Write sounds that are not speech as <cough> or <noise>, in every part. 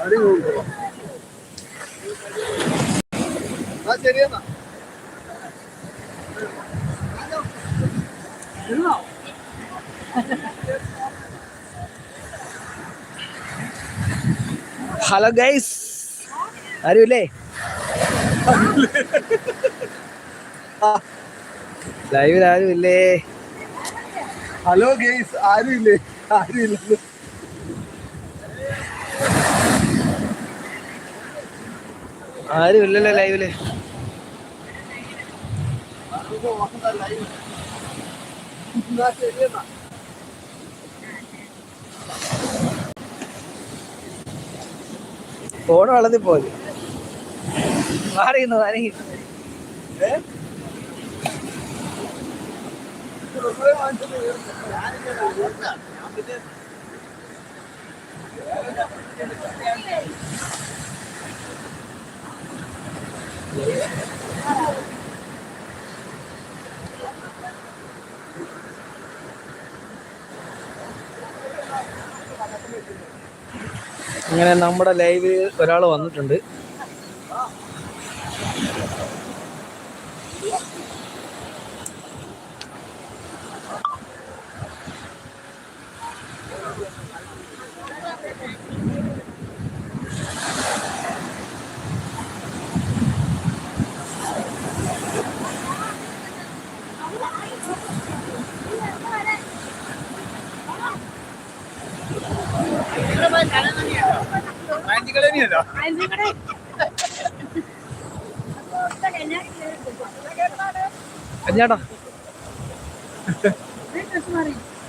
<laughs> Hello guys. ആരുമില്ലേ? ലൈവിൽ ആരുമില്ലേ? ഹലോ ഗൈസ് ആരുമില്ലേ? ആരുമില്ല ആരുമില്ലല്ലോ ലൈവിൽ. ശരിയെന്നാ ഫോൺ വെള്ളത്തിൽ പോയി. മാറിയുന്നു മാറിയുന്നു അങ്ങനെ നമ്മുടെ ലൈവ് ഒരാൾ വന്നിട്ടുണ്ട്.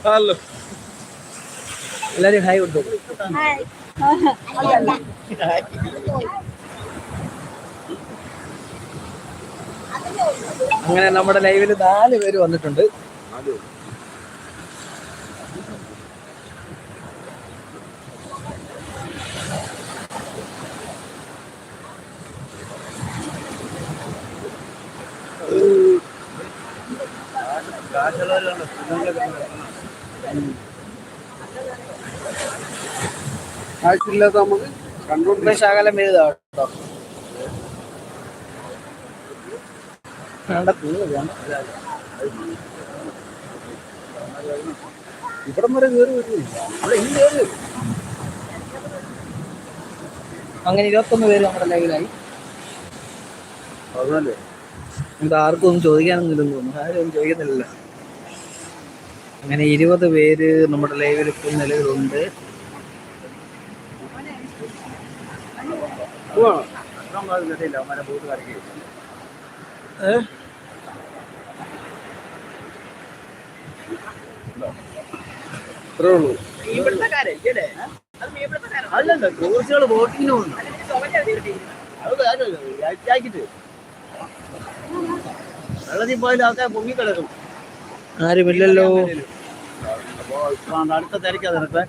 ഹലോ എല്ലാരും ഹായ് കൊടുത്തു. അങ്ങനെ നമ്മുടെ ലൈവിൽ നാല് പേര് വന്നിട്ടുണ്ട്. ആവശ്യമില്ലാത്ത നമുക്ക് കണ്ടോണ്ട് ഇപ്പൊ ശകലം വലുതാ കേട്ടോ. വേണ്ട തീർന്നു വേണ്ട. ഇവിടം വരെ കയറി വരുന്നില്ല ഇവിടെ ഈ കയറി അങ്ങനെ ഇരുപത്തൊന്ന് പേര് നമ്മുടെ ലൈവിലായി. അതല്ലേ ഇത് ആർക്കും ഒന്നും ചോദിക്കാനൊന്നും തോന്നുന്നു. ആരും ഒന്നും ചോദിക്കുന്നില്ലല്ലോ. അങ്ങനെ ഇരുപത് പേര് നമ്മുടെ ലൈവിൽ ഇപ്പോൾ നിലവിലുണ്ട്. ഇത്രേ ഉള്ളൂ. അല്ലല്ല കോഴ്സുകൾ വോട്ടിങ്ങിന് പോകുന്നു. വെള്ളത്തിൽ പോയാലും ആൾക്കാർ പൊങ്ങിക്കിടക്കും ആരുമില്ലല്ലോ. അടുത്ത തിരക്കാ നിനക്ക്.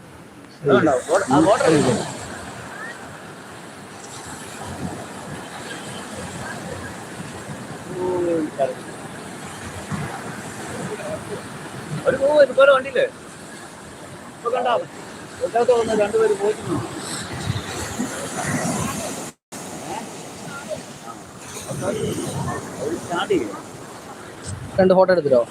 ഒരു പോകും ഇതുപോലെ വണ്ടിയില്ലേ? ഇപ്പൊ കണ്ടാ രണ്ടുപേര് പോയിട്ടുണ്ട്? രണ്ട് ഫോട്ടോ എടുത്തിട്ടോ?